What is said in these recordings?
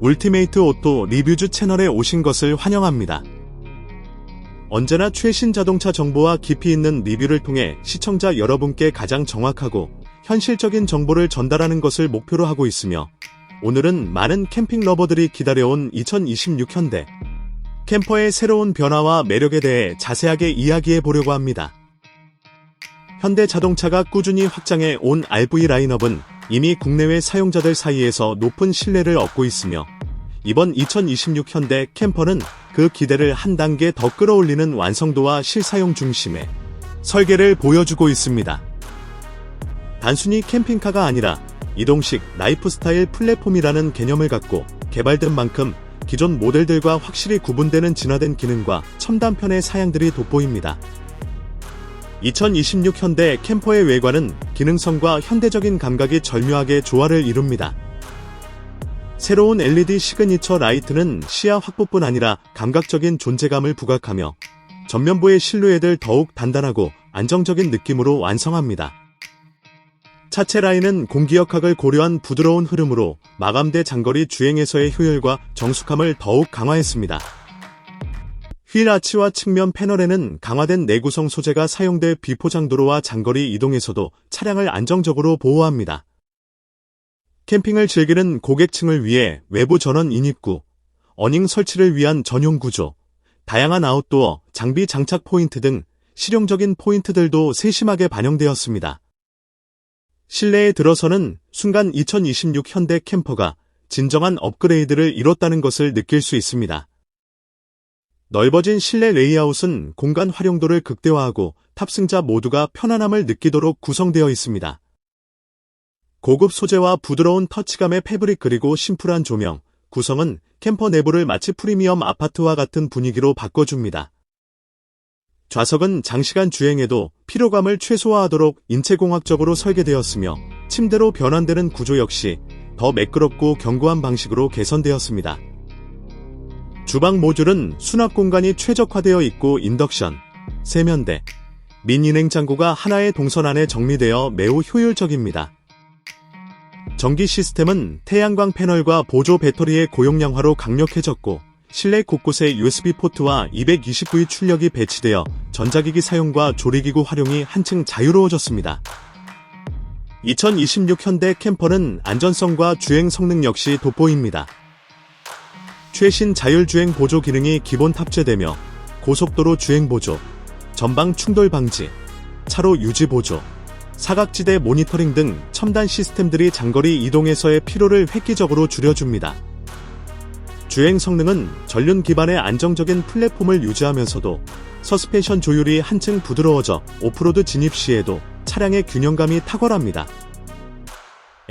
울티메이트 오토 리뷰즈 채널에 오신 것을 환영합니다. 언제나 최신 자동차 정보와 깊이 있는 리뷰를 통해 시청자 여러분께 가장 정확하고 현실적인 정보를 전달하는 것을 목표로 하고 있으며 오늘은 많은 캠핑 러버들이 기다려온 2026 현대 캠퍼의 새로운 변화와 매력에 대해 자세하게 이야기해 보려고 합니다. 현대 자동차가 꾸준히 확장해 온 RV 라인업은 이미 국내외 사용자들 사이에서 높은 신뢰를 얻고 있으며 이번 2026 현대 캠퍼는 그 기대를 한 단계 더 끌어올리는 완성도와 실사용 중심의 설계를 보여주고 있습니다. 단순히 캠핑카가 아니라 이동식 라이프스타일 플랫폼이라는 개념을 갖고 개발된 만큼 기존 모델들과 확실히 구분되는 진화된 기능과 첨단편의 사양들이 돋보입니다. 2026 현대 캠퍼의 외관은 기능성과 현대적인 감각이 절묘하게 조화를 이룹니다. 새로운 LED 시그니처 라이트는 시야 확보뿐 아니라 감각적인 존재감을 부각하며 전면부의 실루엣을 더욱 단단하고 안정적인 느낌으로 완성합니다. 차체 라인은 공기역학을 고려한 부드러운 흐름으로 마감대 장거리 주행에서의 효율과 정숙함을 더욱 강화했습니다. 휠 아치와 측면 패널에는 강화된 내구성 소재가 사용돼 비포장 도로와 장거리 이동에서도 차량을 안정적으로 보호합니다. 캠핑을 즐기는 고객층을 위해 외부 전원 인입구, 어닝 설치를 위한 전용 구조, 다양한 아웃도어, 장비 장착 포인트 등 실용적인 포인트들도 세심하게 반영되었습니다. 실내에 들어서는 순간 2026 현대 캠퍼가 진정한 업그레이드를 이뤘다는 것을 느낄 수 있습니다. 넓어진 실내 레이아웃은 공간 활용도를 극대화하고 탑승자 모두가 편안함을 느끼도록 구성되어 있습니다. 고급 소재와 부드러운 터치감의 패브릭 그리고 심플한 조명, 구성은 캠퍼 내부를 마치 프리미엄 아파트와 같은 분위기로 바꿔줍니다. 좌석은 장시간 주행에도 피로감을 최소화하도록 인체공학적으로 설계되었으며 침대로 변환되는 구조 역시 더 매끄럽고 견고한 방식으로 개선되었습니다. 주방 모듈은 수납 공간이 최적화되어 있고 인덕션, 세면대, 미니 냉장고가 하나의 동선 안에 정리되어 매우 효율적입니다. 전기 시스템은 태양광 패널과 보조 배터리의 고용량화로 강력해졌고 실내 곳곳에 USB 포트와 220V 출력이 배치되어 전자기기 사용과 조리기구 활용이 한층 자유로워졌습니다. 2026 현대 캠퍼는 안전성과 주행 성능 역시 돋보입니다. 최신 자율주행 보조 기능이 기본 탑재되며 고속도로 주행 보조, 전방 충돌 방지, 차로 유지 보조, 사각지대 모니터링 등 첨단 시스템들이 장거리 이동에서의 피로를 획기적으로 줄여줍니다. 주행 성능은 전륜 기반의 안정적인 플랫폼을 유지하면서도 서스펜션 조율이 한층 부드러워져 오프로드 진입 시에도 차량의 균형감이 탁월합니다.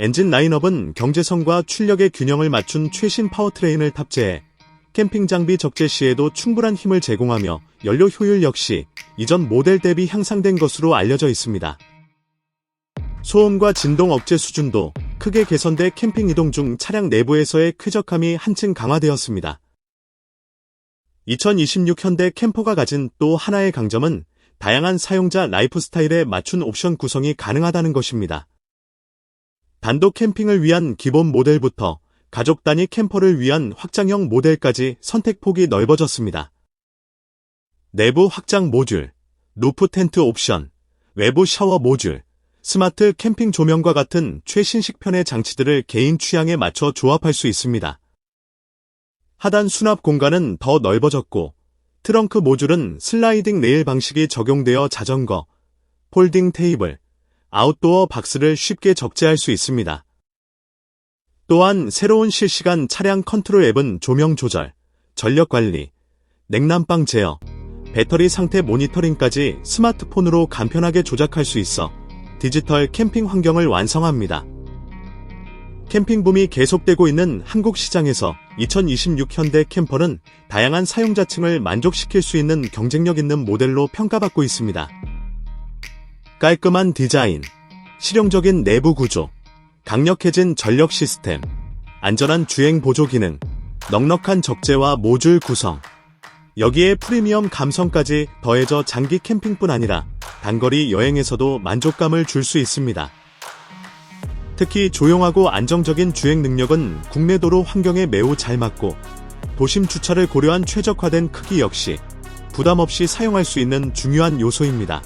엔진 라인업은 경제성과 출력의 균형을 맞춘 최신 파워트레인을 탑재해 캠핑 장비 적재 시에도 충분한 힘을 제공하며 연료 효율 역시 이전 모델 대비 향상된 것으로 알려져 있습니다. 소음과 진동 억제 수준도 크게 개선돼 캠핑 이동 중 차량 내부에서의 쾌적함이 한층 강화되었습니다. 2026 현대 캠퍼가 가진 또 하나의 강점은 다양한 사용자 라이프 스타일에 맞춘 옵션 구성이 가능하다는 것입니다. 단독 캠핑을 위한 기본 모델부터 가족 단위 캠퍼를 위한 확장형 모델까지 선택폭이 넓어졌습니다. 내부 확장 모듈, 루프 텐트 옵션, 외부 샤워 모듈, 스마트 캠핑 조명과 같은 최신식 편의 장치들을 개인 취향에 맞춰 조합할 수 있습니다. 하단 수납 공간은 더 넓어졌고 트렁크 모듈은 슬라이딩 레일 방식이 적용되어 자전거, 폴딩 테이블, 아웃도어 박스를 쉽게 적재할 수 있습니다. 또한 새로운 실시간 차량 컨트롤 앱은 조명 조절, 전력 관리, 냉난방 제어, 배터리 상태 모니터링까지 스마트폰으로 간편하게 조작할 수 있어 디지털 캠핑 환경을 완성합니다. 캠핑 붐이 계속되고 있는 한국 시장에서 2026 현대 캠퍼는 다양한 사용자층을 만족시킬 수 있는 경쟁력 있는 모델로 평가받고 있습니다. 깔끔한 디자인, 실용적인 내부 구조, 강력해진 전력 시스템, 안전한 주행 보조 기능, 넉넉한 적재와 모듈 구성, 여기에 프리미엄 감성까지 더해져 장기 캠핑뿐 아니라 단거리 여행에서도 만족감을 줄 수 있습니다. 특히 조용하고 안정적인 주행 능력은 국내 도로 환경에 매우 잘 맞고 도심 주차를 고려한 최적화된 크기 역시 부담 없이 사용할 수 있는 중요한 요소입니다.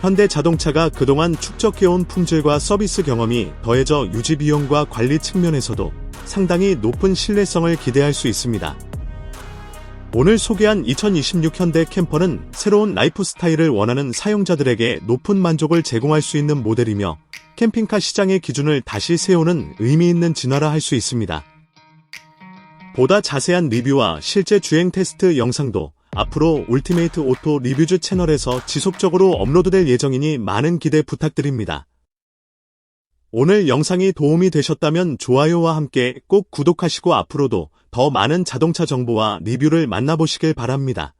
현대 자동차가 그동안 축적해온 품질과 서비스 경험이 더해져 유지 비용과 관리 측면에서도 상당히 높은 신뢰성을 기대할 수 있습니다. 오늘 소개한 2026 현대 캠퍼는 새로운 라이프 스타일을 원하는 사용자들에게 높은 만족을 제공할 수 있는 모델이며 캠핑카 시장의 기준을 다시 세우는 의미 있는 진화라 할 수 있습니다. 보다 자세한 리뷰와 실제 주행 테스트 영상도 앞으로 울티메이트 오토 리뷰즈 채널에서 지속적으로 업로드될 예정이니 많은 기대 부탁드립니다. 오늘 영상이 도움이 되셨다면 좋아요와 함께 꼭 구독하시고 앞으로도 더 많은 자동차 정보와 리뷰를 만나보시길 바랍니다.